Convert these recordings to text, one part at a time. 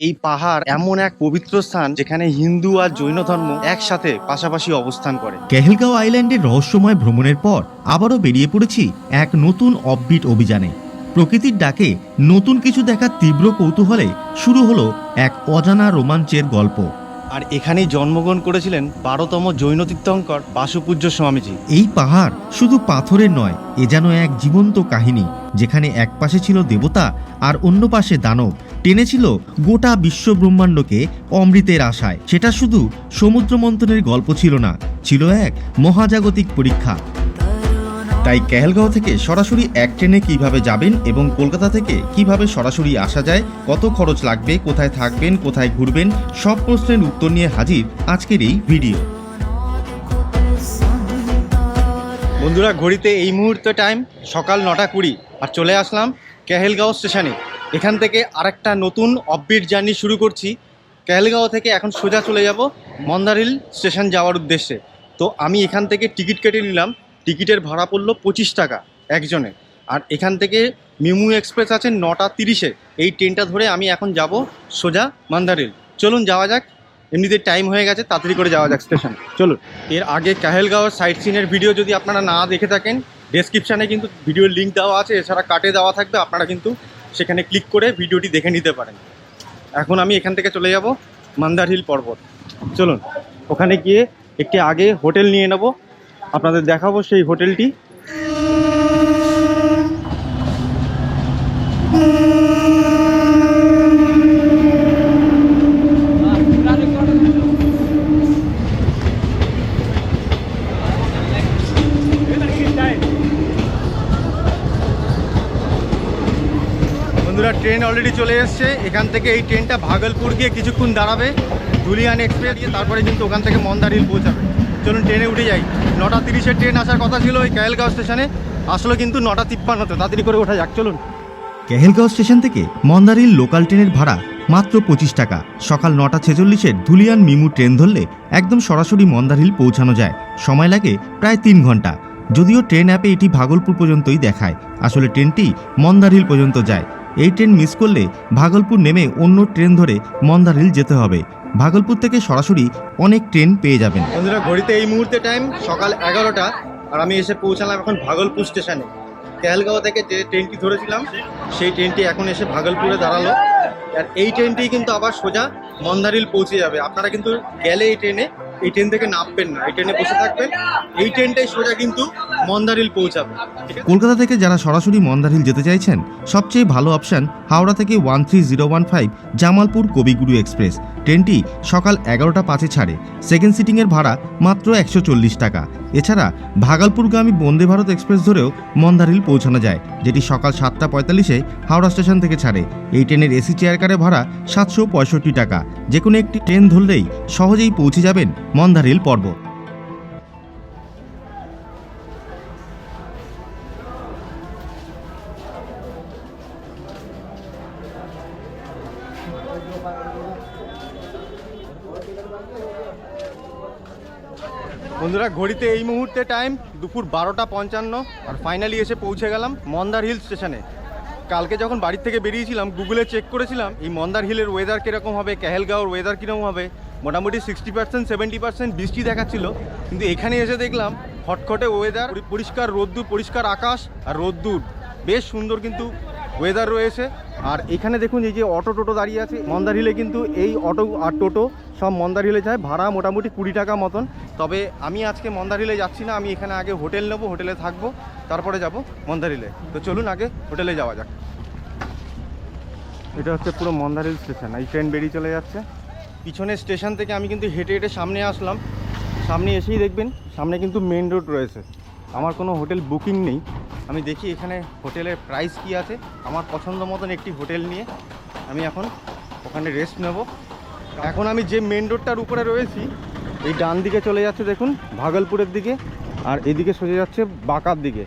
এই পাহাড় এমন এক পবিত্র স্থান যেখানে হিন্দু আর জৈন ধর্ম একসাথে পাশাপাশি অবস্থান করে। কেহেলগাঁও আইল্যান্ডের রহস্যময় ভ্রমণের পর আবারও বেরিয়ে পড়েছি এক নতুন অববিট অভিযানে। প্রকৃতির ডাকে নতুন কিছু দেখার তীব্র কৌতূহলে শুরু হলো এক অজানা রোমাঞ্চের গল্প। আর এখানেই জন্মগ্রহণ করেছিলেন বারোতম জৈন তীর্থঙ্কর বাসুপূজ্য স্বামীজি। এই পাহাড় শুধু পাথরের নয় এ যেন এক জীবন্ত কাহিনী যেখানে এক পাশে ছিল দেবতা আর অন্য পাশে দানব। টেনেছিল গোটা বিশ্ব ব্রহ্মাণ্ডকে অমৃতের আশায়। সেটা শুধু সমুদ্র মন্থনের গল্প ছিল না, ছিল এক মহাজাগতিক পরীক্ষা। তাই কেহেলগাঁও থেকে সরাসরি এক ট্রেনে কীভাবে যাবেন এবং কলকাতা থেকে কীভাবে সরাসরি আসা যায়, কত খরচ লাগবে, কোথায় থাকবেন, কোথায় ঘুরবেন, সব প্রশ্নের উত্তর নিয়ে হাজির আজকের এই ভিডিও। বন্ধুরা, ঘড়িতে এই মুহূর্তে টাইম সকাল নটা কুড়ি, আর চলে আসলাম কেহেলগাঁও স্টেশনে। এখান থেকে আরেকটা নতুন অফবিট জার্নি শুরু করছি। কেহেলগাঁও থেকে এখন সোজা চলে যাব মন্দারিল স্টেশন যাওয়ার উদ্দেশ্যে। তো আমি এখান থেকে টিকিট কেটে নিলাম। টিকিটের ভাড়া পড়ল পঁচিশ টাকা একজনে। আর এখান থেকে মিমু এক্সপ্রেস আছে নটা তিরিশে। এই ট্রেনটা ধরে আমি এখন যাব সোজা মান্দারিল। চলুন যাওয়া যাক। এমনিতে টাইম হয়ে গেছে, তাড়াতাড়ি করে যাওয়া যাক স্টেশন চলুন। এর আগে কাহেলগাঁওয়ের সাইট সিনের ভিডিও যদি আপনারা না দেখে থাকেন ডেসক্রিপশানে কিন্তু ভিডিওর লিঙ্ক দেওয়া আছে, এছাড়া কাটে দেওয়া থাকবে, আপনারা কিন্তু সেখানে ক্লিক করে ভিডিওটি দেখে নিতে পারেন। এখন আমি এখান থেকে চলে যাব মান্দার হিল পর্বত। চলুন, ওখানে গিয়ে একটি আগে হোটেল নিয়ে নেব। আপনাদের দেখাবো সেই হোটেলটি বন্ধুরা ট্রেন অলরেডি চলে এসছে। এখান থেকে এই ট্রেনটা ভাগলপুর গিয়ে কিছুক্ষণ দাঁড়াবে। ধুলিয়ান এক্সপ্রেস দিয়ে তারপরে কিন্তু ওখান থেকে মন্দার হিল পৌঁছাবে। চলুন ট্রেনে উঠে যাই। নটা তিরিশের ট্রেন আসার কথা ছিল ওই কায়েলগাঁও স্টেশনে আসলে কিন্তু নটা তিপ্পান্নতে। তাড়াতাড়ি করে ওঠা যাক, চলুন। কেহেলগাঁও স্টেশন থেকে মন্দারিল লোকাল ট্রেনের ভাড়া মাত্র পঁচিশ টাকা। সকাল নটা ছেচল্লিশের ধুলিয়ান মিমু ট্রেন ধরলে একদম সরাসরি মন্দারহিল পৌঁছানো যায়। সময় লাগে প্রায় তিন ঘণ্টা। যদিও ট্রেন অ্যাপে এটি ভাগলপুর পর্যন্তই দেখায়। আসলে ট্রেনটি মন্দারহিল পর্যন্ত যায়। এই ট্রেন মিস করলে ভাগলপুর নেমে অন্য ট্রেন ধরে মন্দারহিল যেতে হবে। ভাগলপুর থেকে সরাসরি অনেক ট্রেন পেয়ে যাবেন। বন্ধুরা, ঘড়িতে এই মুহূর্তে টাইম সকাল এগারোটা, আর আমি এসে পৌঁছালাম এখন ভাগলপুর স্টেশনে। কেহালগাঁও থেকে যে ট্রেনটি ধরেছিলাম, সেই ট্রেনটি এখন এসে ভাগলপুরে দাঁড়াল। আর এই ট্রেনটি কিন্তু আবার সোজা মন্দারিল পৌঁছে যাবে। আপনারা কিন্তু গেলে এই ট্রেনে এই ট্রেন থেকে নামবেন না, এই ট্রেনে বসে থাকবেন। এই ট্রেনটাই সোজা কিন্তু মন্দারিল পৌঁছাবে কলকাতা থেকে যারা সরাসরি মন্দারিল যেতে চাইছেন, সবচেয়ে ভালো অপশান হাওড়া থেকে one three zero one five Jamalpur Kaviguru express. ট্রেনটি সকাল এগারোটা পাঁচে ছাড়ে। সেকেন্ড সিটিংয়ের ভাড়া মাত্র একশো চল্লিশ টাকা। এছাড়া ভাগলপুরগামী বন্দে ভারত এক্সপ্রেস ধরেও মন্দারহিল পৌঁছানো যায়, যেটি সকাল সাতটা পঁয়তাল্লিশে হাওড়া স্টেশন থেকে ছাড়ে। এই ট্রেনের এসি চেয়ার কারের ভাড়া সাতশো পঁয়ষট্টি টাকা। যে কোনো একটি ট্রেন ধরলেই সহজেই পৌঁছে যাবেন মন্দারহিল পর্বত বন্ধুরা, ঘড়িতে এই মুহূর্তে টাইম দুপুর বারোটা পঞ্চান্ন, আর ফাইনালি এসে পৌঁছে গেলাম মন্দার হিল স্টেশনে কালকে যখন বাড়ির থেকে বেরিয়েছিলাম গুগলে চেক করেছিলাম, এই মন্দার হিলের ওয়েদার কীরকম হবে, কেহেলগাঁওর ওয়েদার কীরকম হবে, মোটামুটি সিক্সটি পার্সেন্ট সেভেন্টি পার্সেন্ট বৃষ্টি দেখাচ্ছিল। কিন্তু এখানে এসে দেখলাম খটখটে ওয়েদার পরিষ্কার রোদ্দুর, পরিষ্কার আকাশ, আর রোদ্দুর। বেশ সুন্দর কিন্তু ওয়েদার রয়েছে। আর এখানে দেখুন এই যে অটো টোটো দাঁড়িয়ে আছে। মন্দার হিলে কিন্তু এই অটো আর টোটো সব মন্দার হিলে যায়। ভাড়া মোটামুটি কুড়ি টাকা মতন। তবে আমি আজকে মন্দার হিলে যাচ্ছি না। আমি এখানে আগে হোটেল নেব, হোটেলে থাকব, তারপরে যাব মন্দার হিলে তো চলুন আগে হোটেলে যাওয়া যাক। এটা হচ্ছে পুরো মন্দার হিল স্টেশন এই ট্রেন বেরিয়ে চলে যাচ্ছে। পিছনের স্টেশন থেকে আমি কিন্তু হেঁটে হেঁটে সামনে আসলাম। সামনে এসেই দেখবেন, সামনে কিন্তু মেন রোড রয়েছে। আমার কোনো হোটেল বুকিং নেই। আমি দেখি এখানে হোটেলের প্রাইস কি আছে। আমার পছন্দ মতন একটি হোটেল নিয়ে আমি এখন ওখানে রেস্ট নেব। এখন আমি যে মেন রোডটার উপরে রয়েছি, এই ডান দিকে চলে যাচ্ছে দেখুন, ভাগলপুরের দিকে, আর এদিকে সোজা যাচ্ছে বাঁকার দিকে।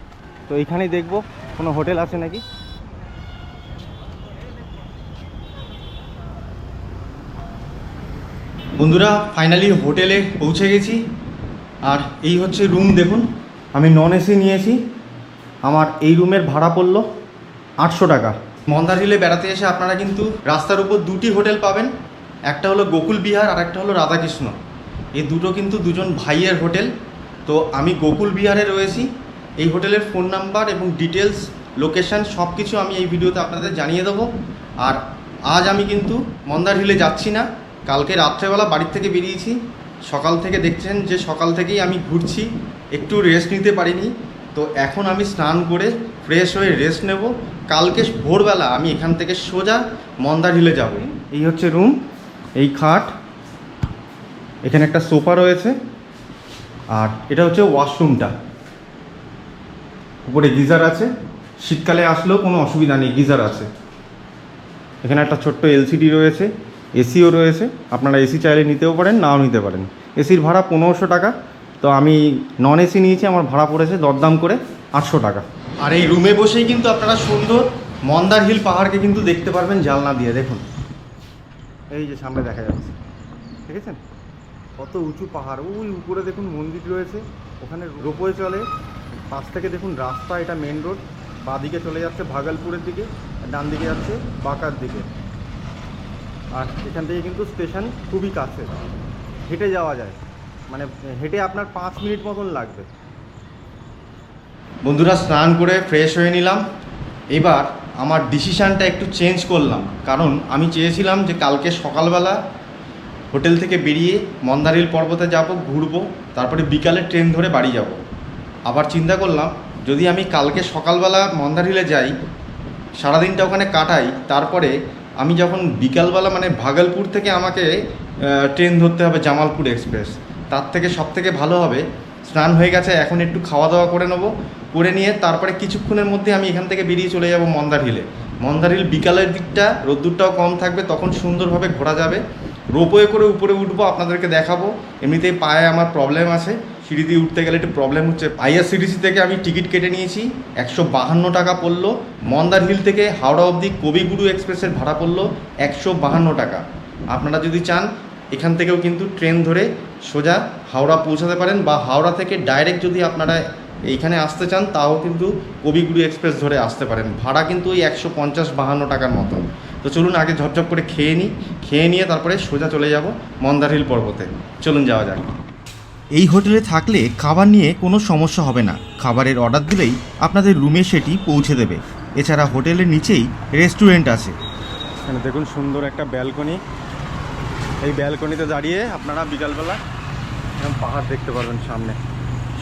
তো এইখানেই দেখব, কোনো হোটেল আছে নাকি? বন্ধুরা ফাইনালি হোটেলে পৌঁছে গেছি। আর এই হচ্ছে রুম দেখুন, আমি নন এসি নিয়েছি। আমার এই রুমের ভাড়া পড়ল আটশো টাকা। মন্দার হিলে বেড়াতে এসে আপনারা কিন্তু রাস্তার উপর দুটি হোটেল পাবেন, একটা হলো গোকুল বিহার আর একটা হলো রাধাকৃষ্ণ। এই দুটো কিন্তু দুজন ভাইয়ের হোটেল। তো আমি গোকুল বিহারে রয়েছি। এই হোটেলের ফোন নাম্বার এবং ডিটেলস লোকেশন সব কিছু আমি এই ভিডিওতে আপনাদের জানিয়ে দেবো। আর আজ আমি কিন্তু মন্দার হিলে যাচ্ছি না। কালকে রাত্রেবেলা বাড়ির থেকে বেরিয়েছি। সকাল থেকে দেখছেন যে সকাল থেকেই আমি ঘুরছি। একটু রেস্ট নিতে পারিনি। তো এখন আমি স্নান করে ফ্রেশ হয়ে রেস্ট নেব। কালকে ভোরবেলা আমি এখান থেকে সোজা মন্দার হিলে যাব। এই হচ্ছে রুম এই খাট, এখানে একটা সোফা রয়েছে। আর এটা হচ্ছে ওয়াশরুমটা উপরে গিজার আছে। শীতকালে আসলেও কোনো অসুবিধা নেই, গিজার আছে। এখানে একটা ছোট্ট এলসিডি রয়েছে এসিও রয়েছে। আপনারা এসি চাইলে নিতেও পারেন, নাও নিতে পারেন। এসির ভাড়া পনেরোশো টাকা। তো আমি নন এসি নিয়েছি, আমার ভাড়া পড়েছে দরদাম করে আটশো টাকা। আর এই রুমে বসেই কিন্তু আপনারা সুন্দর মন্দার হিল পাহাড়কে কিন্তু দেখতে পারবেন জালনা দিয়ে, দেখুন। এই যে সামনে দেখা যাচ্ছে ঠিক আছে কত উঁচু পাহাড়, ওই উপরে দেখুন মন্দির রয়েছে, ওখানে রোপওয়ে চলে। পাশ থেকে দেখুন রাস্তা, এটা মেন রোড বাদিকে চলে যাচ্ছে ভাগলপুরের দিকে ডান দিকে যাচ্ছে বাঁকার দিকে। আর এখান থেকে কিন্তু স্টেশন খুবই কাছে, হেঁটে যাওয়া যায়। মানে হেঁটে আপনার পাঁচ মিনিট মতন লাগবে। বন্ধুরা, স্নান করে ফ্রেশ হয়ে নিলাম। এবার আমার ডিসিশানটা একটু চেঞ্জ করলাম। কারণ আমি চেয়েছিলাম যে কালকে সকালবেলা হোটেল থেকে বেরিয়ে মন্দারিল পর্বতে যাব, ঘুরবো, তারপরে বিকালে ট্রেন ধরে বাড়ি যাব। আবার চিন্তা করলাম, যদি আমি কালকে সকালবেলা মন্দারিলে যাই, সারাদিনটা ওখানে কাটাই, তারপরে আমি যখন বিকালবেলা মানে ভাগলপুর থেকে আমাকে ট্রেন ধরতে হবে জামালপুর এক্সপ্রেস তার থেকে সব থেকে ভালো হবে। স্নান হয়ে গেছে, এখন একটু খাওয়া দাওয়া করে নেব। করে নিয়ে তারপরে কিছুক্ষণের মধ্যে আমি এখান থেকে বেরিয়ে চলে যাব মন্দার হিলে। মন্দার হিল বিকালের দিকটা, রোদ্দুরটাও কম থাকবে, তখন সুন্দরভাবে ঘোরা যাবে। রোপওয়ে করে উপরে উঠবো, আপনাদেরকে দেখাবো। এমনিতেই পায়ে আমার প্রবলেম আছে। সিঁড়ি দিয়ে উঠতে গেলে একটু প্রবলেম হচ্ছে। আইআরসিটিসি থেকে আমি টিকিট কেটে নিয়েছি, একশো বাহান্ন টাকা পড়ল। মন্দার হিল থেকে হাওড়া অবধি কবিগুরু এক্সপ্রেসের ভাড়া পড়ল একশো বাহান্ন টাকা। আপনারা যদি চান এখান থেকেও কিন্তু ট্রেন ধরে সোজা হাওড়া পৌঁছাতে পারেন বা হাওড়া থেকে ডাইরেক্ট যদি আপনারা এইখানে আসতে চান তাও কিন্তু কবিগুরু এক্সপ্রেস ধরে আসতে পারেন। ভাড়া কিন্তু ওই একশো পঞ্চাশ বাহান্ন টাকার মতো। তো চলুন আগে ঝপঝপ করে খেয়ে নিই। খেয়ে নিয়ে তারপরে সোজা চলে যাব মন্দার হিল পর্বতে। চলুন যাওয়া যাক। এই হোটেলে থাকলে খাবার নিয়ে কোনো সমস্যা হবে না। খাবারের অর্ডার দিলেই আপনাদের রুমে সেটি পৌঁছে দেবে। এছাড়া হোটেলের নিচেই রেস্টুরেন্ট আছে। এখানে দেখুন সুন্দর একটা ব্যালকনি। এই ব্যালকনিতে দাঁড়িয়ে আপনারা বিকালবেলা এরকম পাহাড় দেখতে পারবেন সামনে।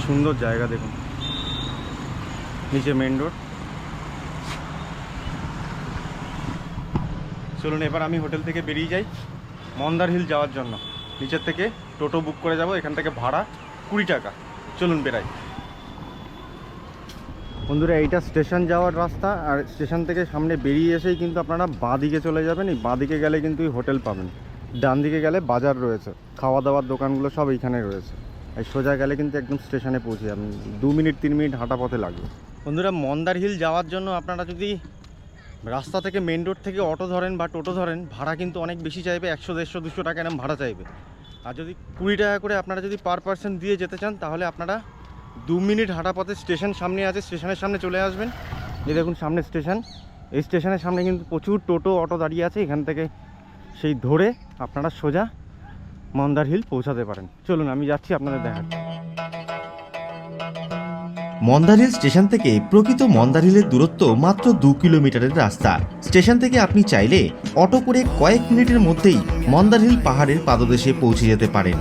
সুন্দর জায়গা দেখুন। নিচে মেন রোড চলুন, এবার আমি হোটেল থেকে বেরিয়ে যাই মন্দার হিল যাওয়ার জন্য। নিচের থেকে টোটো বুক করে যাব, এখান থেকে ভাড়া কুড়ি টাকা। চলুন, বেরাই। বন্ধুরা, এইটা স্টেশন যাওয়ার রাস্তা, আর স্টেশন থেকে সামনে বেরিয়ে এসেই কিন্তু আপনারা বাঁ দিকে চলে যাবেন। এই বাঁ দিকে গেলে কিন্তু হোটেল পাবেন। ডান দিকে গেলে বাজার রয়েছে খাওয়া দাওয়ার দোকানগুলো সব এইখানে রয়েছে। এই সোজা গেলে কিন্তু একদম স্টেশনে পৌঁছে যাবেন, দু মিনিট, তিন মিনিট হাঁটা পথে লাগবে। বন্ধুরা, মন্দার হিল যাওয়ার জন্য আপনারা যদি রাস্তা থেকে মেন রোড থেকে অটো ধরেন বা টোটো ধরেন, ভাড়া কিন্তু অনেক বেশি চাইবে, একশো, দেড়শো, দুশো টাকা এরম ভাড়া চাইবে। আর যদি কুড়ি টাকা করে আপনারা যদি পার পার্সন দিয়ে যেতে চান, তাহলে আপনারা দু মিনিট হাঁটা পথে স্টেশন সামনে আছে, স্টেশনের সামনে চলে আসবেন। এই দেখুন, সামনে স্টেশন। এই স্টেশনের সামনে কিন্তু প্রচুর টোটো, অটো দাঁড়িয়ে আছে, এখান থেকে সেই ধরে আপনারা সোজা মন্দার হিল পৌঁছাতে পারেন। চলুন, আমি যাচ্ছি আপনাদের দেখাচ্ছি মন্দারহিল স্টেশন থেকে প্রকৃত মন্দারহিলের দূরত্ব মাত্র দু কিলোমিটারের রাস্তা। স্টেশন থেকে আপনি চাইলে অটো করে কয়েক মিনিটের মধ্যেই মন্দারহিল পাহাড়ের পাদদেশে পৌঁছে যেতে পারেন।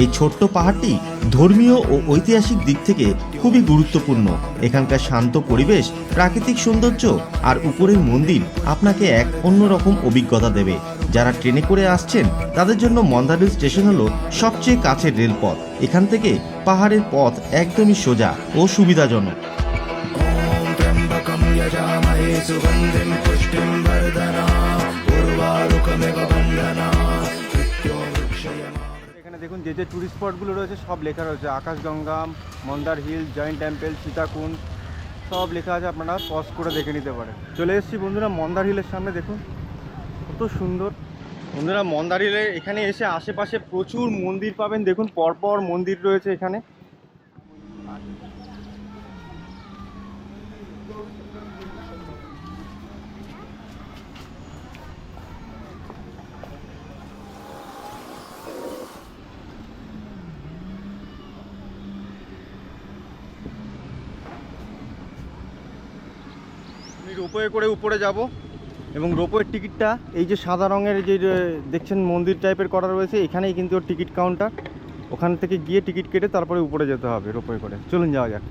এই ছোট্ট পাহাড়টি ধর্মীয় ও ঐতিহাসিক দিক থেকে খুবই গুরুত্বপূর্ণ। এখানকার শান্ত পরিবেশ, প্রাকৃতিক সৌন্দর্য আর উপরের মন্দির আপনাকে এক অন্যরকম অভিজ্ঞতা দেবে। যারা ট্রেনে করে আসছেন, তাদের জন্য মন্দারহিল স্টেশন হলো সবচেয়ে কাছের রেলপথ। এখান থেকে পাহাড়ের পথ একদমই সোজা ও সুবিধাজনক। এখানে দেখুন যে যে টুরিস্ট স্পটগুলো রয়েছে, সব লেখা রয়েছে। Akashganga, Mandar hill joint temple Sitakund, সব লেখা আছে, আপনারা পজ করে দেখে নিতে পারেন। চলে এসেছি বন্ধুরা মন্দার হিলের সামনে, দেখুন। কত সুন্দর। বন্ধুরা, মন্দারিলে এখানে এসে আশেপাশে প্রচুর মন্দির পাবেন। দেখুন, পরপর মন্দির রয়েছে এখানে। রোপওয়ে করে উপরে যাব। এবং রোপওয়ের টিকিটটা, এই যে সাদা রঙের যে দেখছেন মন্দির টাইপের করা রয়েছে, এখানেই কিন্তু ওর টিকিট কাউন্টার। ওখান থেকে গিয়ে টিকিট কেটে তারপরে উপরে যেতে হবে রোপওয়ে করে। চলুন যাওয়া যাক।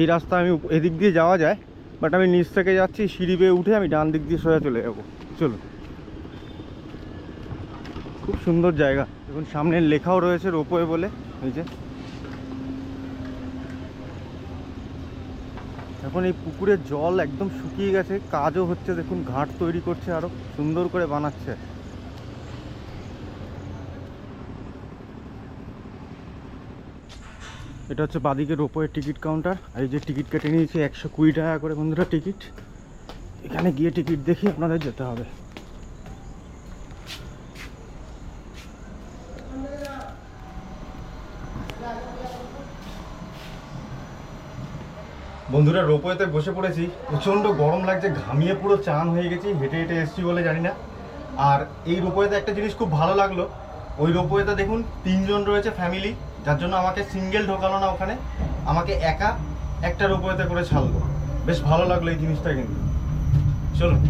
এই রাস্তা আমি এদিক দিয়ে যাওয়া যায়, বাট আমি নিচ থেকে যাচ্ছি, সিঁড়ি বেয়ে উঠে আমি ডান দিক দিয়ে সোজা চলে যাব। চলুন। খুব সুন্দর জায়গা। দেখুন সামনে লেখাও রয়েছে রোপওয়ে বলে, এই যে। এখন এই পুকুরের জল একদম শুকিয়ে গেছে, কাজও হচ্ছে, দেখুন, ঘাট তৈরি করছে আরও সুন্দর করে বানাচ্ছে। এটা হচ্ছে বাদিকে রোপওয়ের টিকিট কাউন্টার, আর এই যে টিকিট কেটে নিয়েছি একশো কুড়ি টাকা করে বন্ধুরা টিকিট। এখানে গিয়ে টিকিট দেখি আপনাদের যেতে হবে। বন্ধুরা, রোপওয়েতে বসে পড়েছি। প্রচণ্ড গরম লাগছে, ঘামিয়ে পুরো চান হয়ে গেছি, হেঁটে হেঁটে এসছি বলে জানি না। আর এই রোপওয়েতে একটা জিনিস খুব ভালো লাগল, ওই রোপওয়েতে দেখুন তিনজন রয়েছে ফ্যামিলি যার জন্য আমাকে সিঙ্গেল ঢোকালো না ওখানে। আমাকে একা একটা রোপওয়েতে করে ছাড়লো। বেশ ভালো লাগল এই জিনিসটা কিন্তু। চলুন।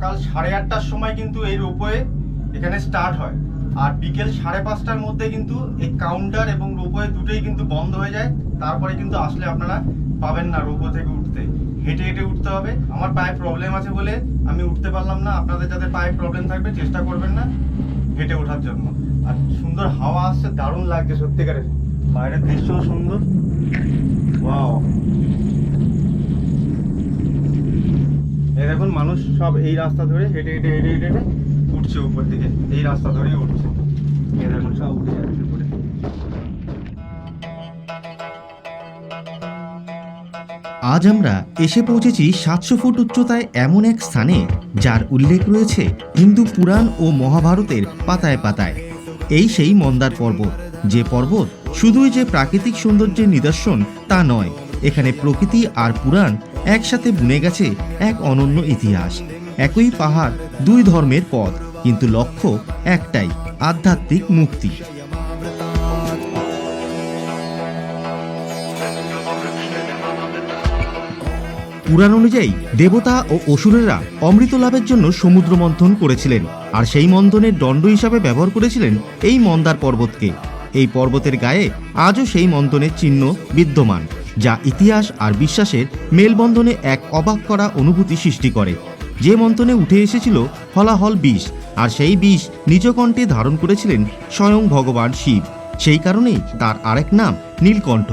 সকাল সাড়ে আটটার সময় কিন্তু এই রোপওয়ে এখানে স্টার্ট হয়। আর বিকেল সাড়ে পাঁচটার মধ্যে কিন্তু এই কাউন্টার এবং রোপওয়ে দুটোই কিন্তু বন্ধ হয়ে যায়। তারপরে কিন্তু আসলে আপনারা পাবেন না রোপো থেকে উঠতে। হেঁটে হেঁটে উঠতে হবে। আমার পায়ে প্রবলেম আছে বলে আমি উঠতে পারলাম না। আপনাদের যাদের পায়ে প্রবলেম থাকবে, চেষ্টা করবেন না হেঁটে ওঠার জন্য। আর সুন্দর হাওয়া আসছে, দারুণ লাগছে সত্যিকারের। বাইরের দৃশ্যও সুন্দর। ওয়াও এই দেখুন, মানুষ সব এই রাস্তা ধরে হেঁটে হেঁটে হেঁটে হেঁটে হেঁটে উঠছে উপর দিকে। এই রাস্তা ধরেই উঠছে। এই দেখুন, সব উঠে যাচ্ছে উপরে। আজ আমরা এসে পৌঁছেছি সাতশো ফুট উচ্চতায় এমন এক স্থানে, যার উল্লেখ রয়েছে হিন্দু পুরাণ ও মহাভারতের পাতায় পাতায়। এই সেই মন্দার পর্বত। যে পর্বত শুধুই যে প্রাকৃতিক সৌন্দর্যের নিদর্শন তা নয়, এখানে প্রকৃতি আর পুরাণ একসাথে বুনে গেছে এক অনন্য ইতিহাস। একই পাহাড়, দুই ধর্মের পথ, কিন্তু লক্ষ্য একটাই, আধ্যাত্মিক মুক্তি। পুরাণ অনুযায়ী, দেবতা ও অসুরেরা অমৃত লাভের জন্য সমুদ্র মন্থন করেছিলেন, আর সেই মন্থনের দণ্ড হিসাবে ব্যবহার করেছিলেন এই মন্দার পর্বতকে। এই পর্বতের গায়ে আজও সেই মন্থনের চিহ্ন বিদ্যমান। যা ইতিহাস আর বিশ্বাসের মেলবন্ধনে এক অবাক করা অনুভূতি সৃষ্টি করে। যে মন্থনে উঠে এসেছিল হলাহল বিষ, আর সেই বিষ নিজ কণ্ঠে ধারণ করেছিলেন স্বয়ং ভগবান শিব। সেই কারণেই তার আরেক নাম নীলকণ্ঠ।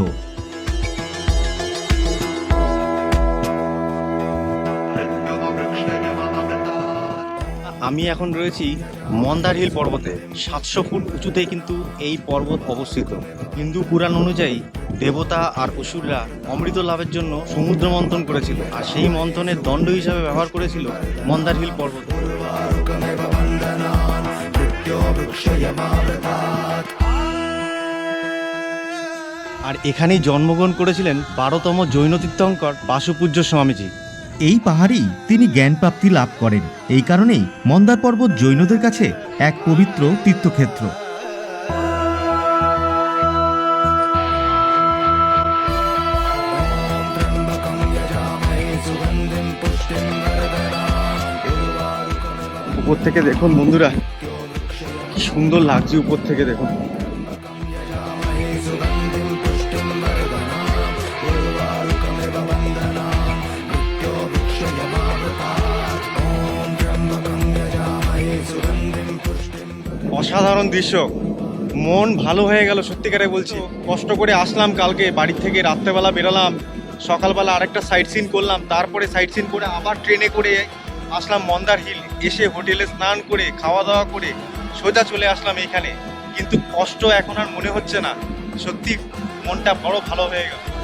আমি এখন রয়েছি মন্দার হিল পর্বতে। সাতশো ফুট উঁচুতে কিন্তু এই পর্বত অবস্থিত। হিন্দু পুরাণ অনুযায়ী দেবতা আর অসুররা অমৃত লাভের জন্য সমুদ্র মন্থন করেছিল। আর সেই মন্থনের দণ্ড হিসাবে ব্যবহার করেছিল মন্দার হিল পর্বত। আর এখানেই জন্মগ্রহণ করেছিলেন বারোতম জৈন তীর্থঙ্কর বাসুপূজ্য স্বামীজি। এই পাহাড়েই তিনি জ্ঞান প্রাপ্তি লাভ করেন। এই কারণেই মন্দার পর্বত জৈনদের কাছে এক পবিত্র তীর্থক্ষেত্র। উপর থেকে দেখুন বন্ধুরা, কি সুন্দর লাগছে উপর থেকে দেখুন। অসাধারণ দৃশ্য। মন ভালো হয়ে গেল, সত্যিকারে বলছি। কষ্ট করে আসলাম কালকে, বাড়ি থেকে রাত্রেবেলা বেরোলাম। সকালবেলা আরেকটা সাইট সিন করলাম, তারপরে সাইট সিন করে আবার ট্রেনে করে আসলাম মন্দার হিল, এসে হোটেলে স্নান করে খাওয়া দাওয়া করে সোজা চলে আসলাম এখানে। কিন্তু কষ্ট এখন আর মনে হচ্ছে না। সত্যি মনটা বড় ভালো হয়ে গেল।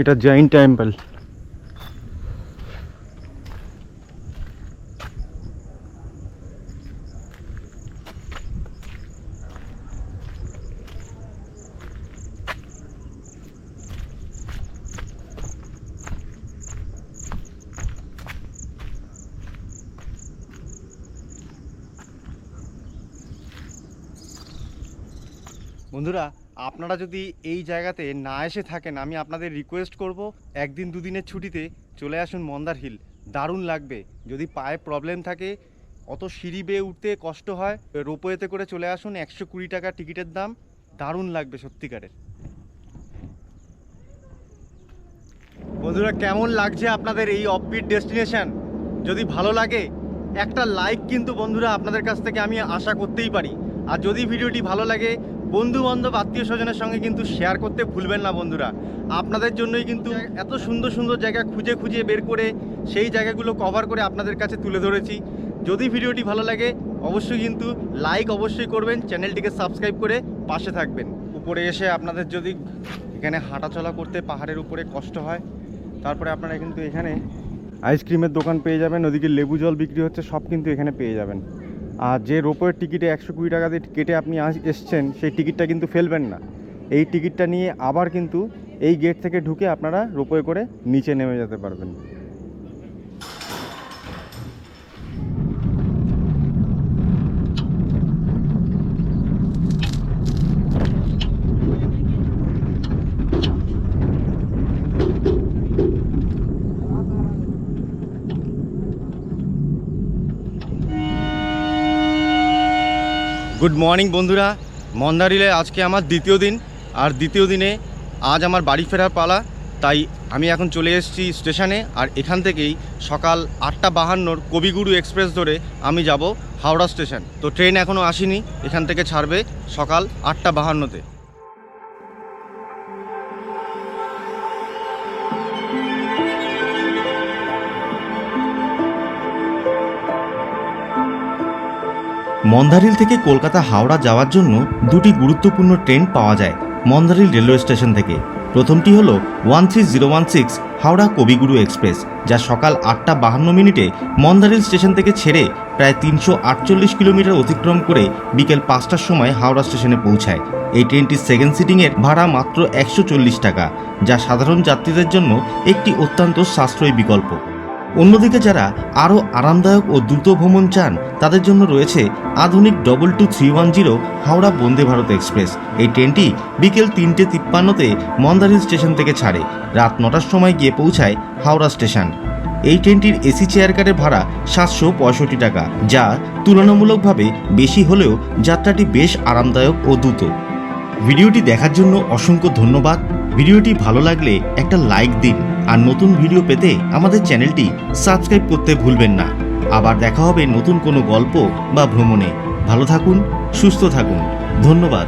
এটা জৈন টেম্পল। বন্ধুরা আপনারা যদি এই জায়গাতে না এসে থাকেন, আমি আপনাদের রিকোয়েস্ট করব, একদিন দুদিনের ছুটিতে চলে আসুন মন্দার হিল দারুণ লাগবে। যদি পায়ে প্রবলেম থাকে, অত সিঁড়ি বেয়ে উঠতে কষ্ট হয় রোপওয়েতে করে চলে আসুন, একশো কুড়ি টাকা টিকিটের দাম। দারুণ লাগবে সত্যিকারের। বন্ধুরা, কেমন লাগছে আপনাদের এই অফবিট ডেস্টিনেশন যদি ভালো লাগে, একটা লাইক কিন্তু বন্ধুরা আপনাদের কাছ থেকে আমি আশা করতেই পারি। আর যদি ভিডিওটি ভালো লাগে বন্ধু বান্ধব আত্মীয় স্বজনের সঙ্গে কিন্তু শেয়ার করতে ভুলবেন না বন্ধুরা। আপনাদের জন্যই কিন্তু এত সুন্দর সুন্দর জায়গা খুঁজে খুঁজে বের করে সেই জায়গাগুলো কভার করে আপনাদের কাছে তুলে ধরেছি। যদি ভিডিওটি ভালো লাগে, অবশ্যই কিন্তু লাইক অবশ্যই করবেন, চ্যানেলটিকে সাবস্ক্রাইব করে পাশে থাকবেন। উপরে এসে আপনাদের যদি এখানে হাঁটাচলা করতে পাহাড়ের উপরে কষ্ট হয়, তারপরে আপনারা কিন্তু এখানে আইসক্রিমের দোকান পেয়ে যাবেন, ওদিকে লেবু জল বিক্রি হচ্ছে, সব কিন্তু এখানে পেয়ে যাবেন। আর যে রোপওয়ের টিকিটে একশো কুড়ি টাকা দিয়ে কেটে আপনি এসছেন, সেই টিকিটটা কিন্তু ফেলবেন না। এই টিকিটটা নিয়ে আবার কিন্তু এই গেট থেকে ঢুকে আপনারা রোপওয়ে করে নিচে নেমে যেতে পারবেন। গুড মর্নিং বন্ধুরা। মন্দারিলে আজকে আমার দ্বিতীয় দিন। আর দ্বিতীয় দিনে আজ আমার বাড়ি ফেরার পালা। তাই আমি এখন চলে এসেছি স্টেশনে। আর এখান থেকেই সকাল আটটা বাহান্নর কবিগুরু এক্সপ্রেস ধরে আমি যাব হাওড়া স্টেশন। তো ট্রেন এখনও আসেনি। এখান থেকে ছাড়বে সকাল আটটা বাহান্নতে। মন্দারিল থেকে কলকাতা হাওড়া যাওয়ার জন্য দুটি গুরুত্বপূর্ণ ট্রেন পাওয়া যায় মন্দারিল রেলওয়ে স্টেশন থেকে। প্রথমটি হল one three zero one six Howrah Kaviguru express, যা সকাল আটটা বাহান্ন মিনিটে মন্দারিল স্টেশন থেকে ছেড়ে প্রায় তিনশো আটচল্লিশ কিলোমিটার অতিক্রম করে বিকেল পাঁচটার সময় হাওড়া স্টেশনে পৌঁছায়। এই ট্রেনটির সেকেন্ড সিটিংয়ের ভাড়া মাত্র একশো চল্লিশ টাকা, যা সাধারণ যাত্রীদের জন্য একটি অত্যন্ত সাশ্রয়ী বিকল্প। অন্যদিকে যারা আরও আরামদায়ক ও দ্রুত ভ্রমণ চান, তাদের জন্য রয়েছে আধুনিক double two three one zero Howrah Vande Bharat express. এই ট্রেনটি বিকেল তিনটে তিপ্পান্নতে মন্দারিল স্টেশন থেকে ছাড়ে। রাত নটার সময় গিয়ে পৌঁছায় হাওড়া স্টেশন। এই ট্রেনটির এসি চেয়ার কারের ভাড়া সাতশো পঁয়ষট্টি টাকা, যা তুলনামূলকভাবে বেশি হলেও যাত্রাটি বেশ আরামদায়ক ও দ্রুত। ভিডিওটি দেখার জন্য অসংখ্য ধন্যবাদ। ভিডিওটি ভালো লাগলে একটা লাইক দিন। আর নতুন ভিডিও পেতে আমাদের চ্যানেলটি সাবস্ক্রাইব করতে ভুলবেন না। আবার দেখা হবে নতুন কোনো গল্প বা ভ্রমণে। ভালো থাকুন, সুস্থ থাকুন। ধন্যবাদ।